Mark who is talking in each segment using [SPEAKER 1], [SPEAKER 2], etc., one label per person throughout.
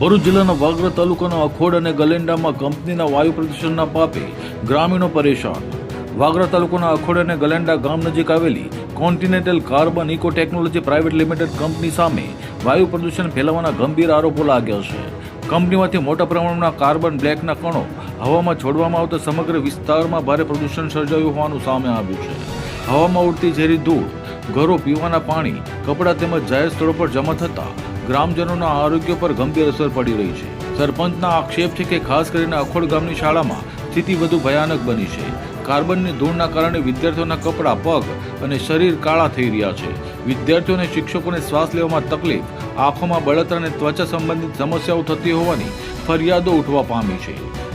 [SPEAKER 1] ભરૂચ જિલ્લાના વાગરા તાલુકાના અખોડ અને ગલેન્ડામાં કંપનીના વાયુ પ્રદૂષણના પાપે ગ્રામીણો પરેશાન. વાગરા તાલુકાના અખોડ અને ગલેન્ડા ગામ નજીક આવેલી continental carbon eco technology private limited company સામે વાયુ પ્રદૂષણ ફેલાવવાના ગંભીર આરોપો લાગ્યા છે. કંપનીમાંથી મોટા પ્રમાણમાં કાર્બન બ્લેકના કણો હવામાં છોડવામાં આવતા સમગ્ર વિસ્તારમાં ભારે પ્રદૂષણ સર્જાયું હોવાનું સામે આવ્યું છે. હવામાં ઉડતી ઝેરી ધૂળ, ઘરો પીવાના પાણી, કપડાં તેમજ જાહેર સ્થળો પર જમા થતા ગ્રામજનોના આરોગ્ય પર ગંભીર અસર પડી રહી છે. સરપંચના આક્ષેપ છે કે ખાસ કરીને અખોડ ગામની શાળામાં સ્થિતિ વધુ ભયાનક બની છે. કાર્બનની ધૂળના કારણે વિદ્યાર્થીઓના કપડાં પગ અને શરીર કાળા થઈ રહ્યા છે. વિદ્યાર્થીઓ અને શિક્ષકોને શ્વાસ લેવામાં તકલીફ, આંખોમાં બળતરા અને ત્વચા સંબંધિત સમસ્યાઓ થતી હોવાની ફરિયાદો ઉઠવા પામી છે.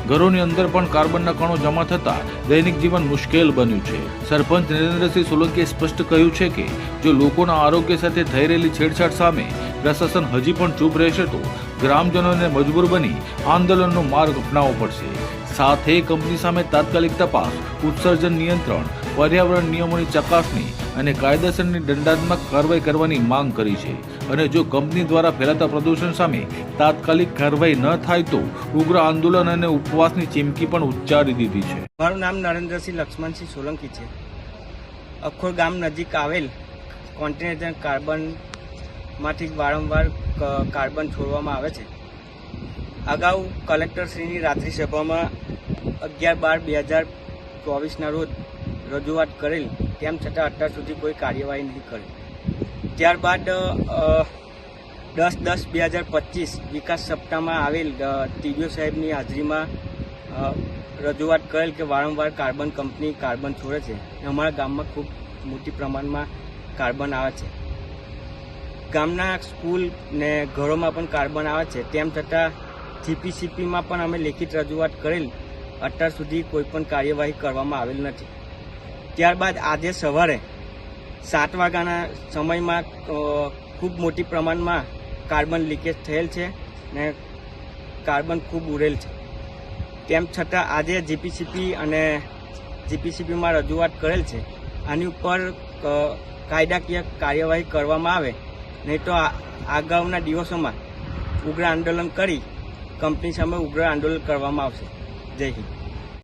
[SPEAKER 1] ઘરોની અંદર પણ કાર્બનના કણો જમા થતા દૈનિક જીવન મુશ્કેલ બન્યું છે. સરપંચ નરેન્દ્રસિંહ સોલંકીએ સ્પષ્ટ કહ્યું છે કે, જો લોકોના આરોગ્ય સાથે થઈ રહેલી છેડછાડ સામે પ્રશાસન હજી પણ ચૂપ રહેશે તો ગ્રામજનોને મજબૂર બની આંદોલનનો માર્ગ અપનાવવો પડશે. સાથે કંપની સામે તાત્કાલિક તપાસ, ઉત્સર્જન નિયંત્રણ, પર્યાવરણ નિયમોની ચકાસણી અને કાયદેસરની દંડાત્મક કાર્યવાહી કરવાની માંગ કરી છે. અને જો કંપની દ્વારા ફેલાતા પ્રદૂષણ સામે તાત્કાલિક કાર્યવાહી ન થાય તો ઉગ્ર આંદોલન અને ઉપવાસની ચીમકી પણ ઉચ્ચારી દીધી છે.
[SPEAKER 2] મારું નામ નરેન્દ્રસિંહ લક્ષ્મણસિંહ સોલંકી છે. અખોર ગામ નજીક આવેલ કોન્ટિનેન્ટલ કાર્બનમાંથી વારંવાર કાર્બન છોડવામાં આવે છે. અગાઉ કલેક્ટરશ્રીની રાત્રિ સભામાં અગિયાર બાર બે હજાર ચોવીસના રોજ રજૂઆત કરેલ તેમ છતાં અત્યાર સુધી કોઈ કાર્યવાહી નહીં કરી. ત્યારબાદ દસ દસ બે હજાર પચીસ વિકાસ સપ્તાહમાં આવેલ ટીડીઓ સાહેબની હાજરીમાં રજૂઆત કરેલ કે વારંવાર કાર્બન કંપની કાર્બન છોડે છે. અમારા ગામમાં ખૂબ મોટી પ્રમાણમાં કાર્બન આવે છે. ગામના સ્કૂલ ને ઘરોમાં પણ કાર્બન આવે છે. તેમ છતાં, જીપીસીપીમાં પણ અમે લેખિત રજૂઆત કરેલ. અત્યાર સુધી કોઈ પણ કાર્યવાહી કરવામાં આવેલ નથી. ત્યારબાદ આજે સવારે સાત વાગ્યાના સમયમાં ખૂબ મોટી પ્રમાણમાં કાર્બન લીકેજ થયેલ છે ને કાર્બન ખૂબ ઉડેલ છે. તેમ છતાં, આજે જીપીસીપી અને જીપીસીપીમાં રજૂઆત કરેલ છે. આની ઉપર કાયદાકીય કાર્યવાહી કરવામાં આવે. નહીં તો આ- અગાઉના દિવસોમાં ઉગ્ર આંદોલન કરી કંપની સામે ઉગ્ર આંદોલન કરવામાં આવશે. જય હિન્દ.